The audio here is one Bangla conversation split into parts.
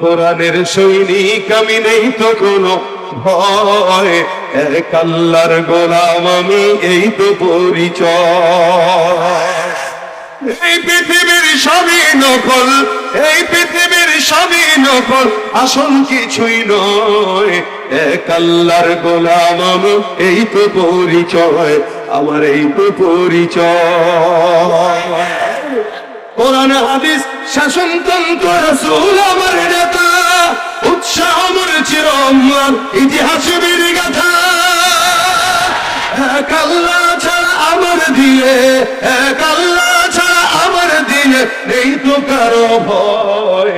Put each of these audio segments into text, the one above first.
কোরআনের সৈনিক আমি নেই তো কোনো ভয়। এক আল্লাহর গোলাম আমি, এই তো পরিচয়। এই পৃথিবীর সবই নকল, এই পৃথিবীর সবই নকল, আসল কিছুই নয়। এক আল্লাহর গোলাম আমি, এই তো পরিচয়, আমার এই তো পরিচয়। কোরআন, হাদিস শাসনতন্ত্র রাসূল আমার নেতা, উৎসাহ আমার চিরম্মান ইতিহাস বীর গাথা এক আল্লাহ ছাড়া আমার এক আল্লাহ ছাড়া আমার দিয়ে নেই তো কারও ভয়।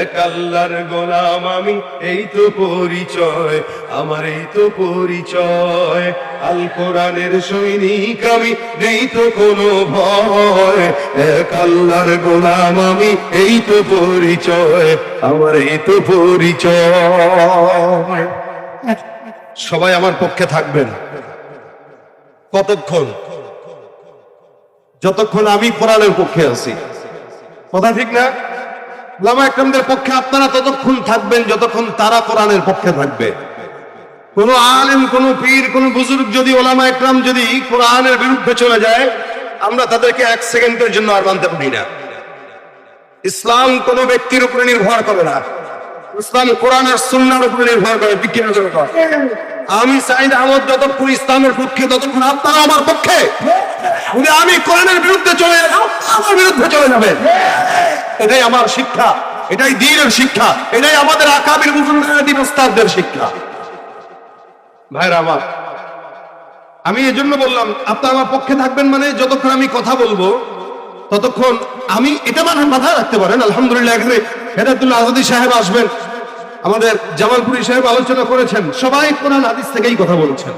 এক আল্লাহর গোলাম আমি, এই তো পরিচয়, আমার এই তো পরিচয়। আল কোরআনের সৈনিক আমি, নেই তো কোনো ভয়। এক আল্লাহর গোলাম আমি, এই তো পরিচয়, আমার এই তো পরিচয়। সবাই আমার পক্ষে থাকবেন কতক্ষণ? যতক্ষণ আমি কোরআনের পক্ষে আছি। কথা ঠিক না? লামা একরামদের পক্ষে আপনারা ততক্ষণ থাকবেন যতক্ষণ তারা কোরআনের পক্ষে থাকবে। কোন আলেম, কোন পীর, কোন বুজুর্গ যদি ওলামা একরাম যদি কোরআনের বিরুদ্ধে চলে যায় আমরা তাদেরকে এক সেকেন্ডের জন্য আর মানতে পারি না। ইসলাম কোন ব্যক্তির উপরে নির্ভর করে না। ইসলাম কোরআনের সুন্নার উপরে নির্ভর করে। করে। আমি সাইদ আহমদ যতক্ষণ ইসলামের পক্ষে, ততক্ষণ আপনারা আমার পক্ষে। আমি কোরআনের বিরুদ্ধে চলে আমার বিরুদ্ধে চলে যাবেন এটাই আমার শিক্ষা। এটাই দিনের শিক্ষা। এটাই আমাদের আকাবির বুজুর্গদের ওস্তাদদের শিক্ষা। ভাইরা আমার আমি এই জন্য বললাম, আপনি আমার পক্ষে থাকবেন মানে যতক্ষণ আমি কথা বলব, ততক্ষণ আমি এটা মানে মাথায় রাখতে পারেন। আলহামদুলিল্লাহ, এখানে হেদায়তুল্লাহ আজাদি সাহেব আসবেন। আমাদের জামালপুরি সাহেব আলোচনা করেছেন। সবাই কোরআন হাদিস থেকেই কথা বলছেন।